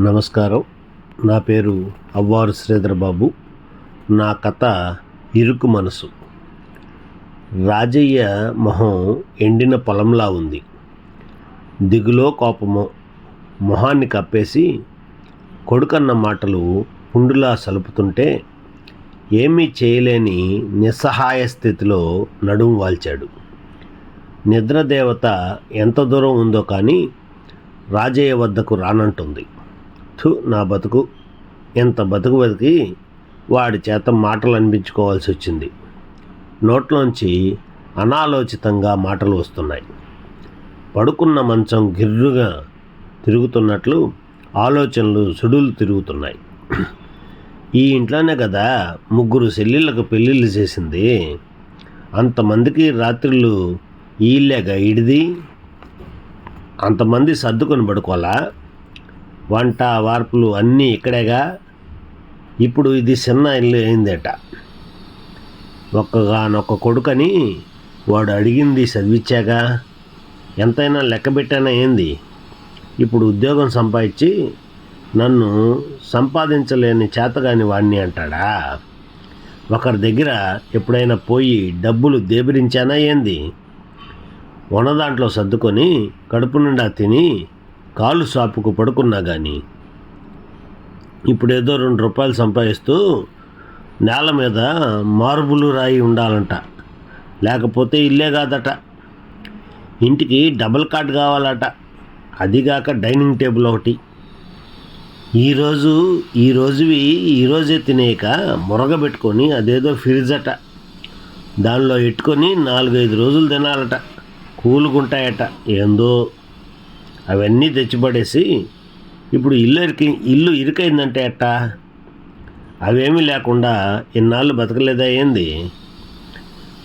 నమస్కారం. నా పేరు అవ్వారు శ్రీధర్ బాబు నా కథ ఇరుకు మనసు. రాజయ్య మొహం ఎండిన పొలంలా ఉంది. దిగులో కోపము మొహాన్ని కప్పేసి కొడుకన్న మాటలు పుండులా సలుపుతుంటే ఏమీ చేయలేని నిస్సహాయ స్థితిలో నడుము వాల్చాడు. నిద్రదేవత ఎంత దూరం ఉందో కానీ రాజయ్య వద్దకు రానంటుంది. థు నా బతుకు. ఇంత బతుకు బతికి వాడి చేత మాటలు అనిపించుకోవాల్సి వచ్చింది నోట్లోంచి అనాలోచితంగా మాటలు వస్తున్నాయి. పడుకున్న మంచం గిర్రుగా తిరుగుతున్నట్లు ఆలోచనలు సుడులు తిరుగుతున్నాయి. ఈ ఇంట్లోనే కదా ముగ్గురు సెల్లిళ్ళకు పెళ్ళిళ్ళు చేసింది. అంతమందికి రాత్రులు ఈ ఇడిది అంతమంది సర్దుకొని పడుకోవాలా? వంట వార్పులు అన్నీ ఇక్కడేగా. ఇప్పుడు ఇది చిన్న ఇల్లు అయిందట. ఒక్కగానొక్క కొడుకని వాడు అడిగింది చదివిచ్చాక ఎంతైనా లెక్క పెట్టానా ఏంది? ఇప్పుడు ఉద్యోగం సంపాదించి నన్ను సంపాదించలేని చేతగాని వాడిని అంటాడా? ఒకరి దగ్గర ఎప్పుడైనా పోయి డబ్బులు దేబరించానా ఏంది? ఉన్నదాంట్లో సర్దుకొని కడుపు నిండా తిని కాళ్ళు షాపుకు పడుకున్నా కానీ ఇప్పుడు ఏదో రెండు రూపాయలు సంపాదిస్తూ నేల మీద మార్బులు రాయి ఉండాలంట. లేకపోతే ఇల్లే కాదట. ఇంటికి డబుల్ కాట్ కావాలట. అదిగాక డైనింగ్ టేబుల్ ఒకటి. ఈరోజు ఈ రోజువి ఈరోజే తినేయక మురగబెట్టుకొని అదేదో ఫ్రిడ్జ్ అట. దానిలో ఎట్టుకొని నాలుగైదు రోజులు తినాలట. కూలుగుంటాయట. ఏందో అవన్నీ తెచ్చిపడేసి ఇప్పుడు ఇల్లు ఇరికి ఇల్లు ఇరుకైందంటే అట్టా అవేమీ లేకుండా ఇన్నాళ్ళు బతకలేదా ఏంది?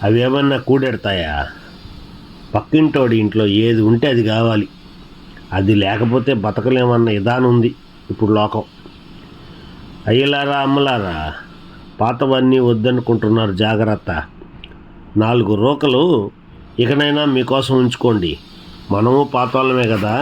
అవేమన్నా కూడెడతాయా? పక్కింటోడి ఇంట్లో ఏది ఉంటే అది కావాలి. అది లేకపోతే బతకలేమన్న విధానం ఉంది ఇప్పుడు లోకం. అయ్యలారా అమ్మలారా పాతవన్నీ వద్దనుకుంటున్నారు జాగ్రత్త. నాలుగు రోకలు ఇకనైనా మీకోసం ఉంచుకోండి. మనము పాతోళ్ళమే కదా?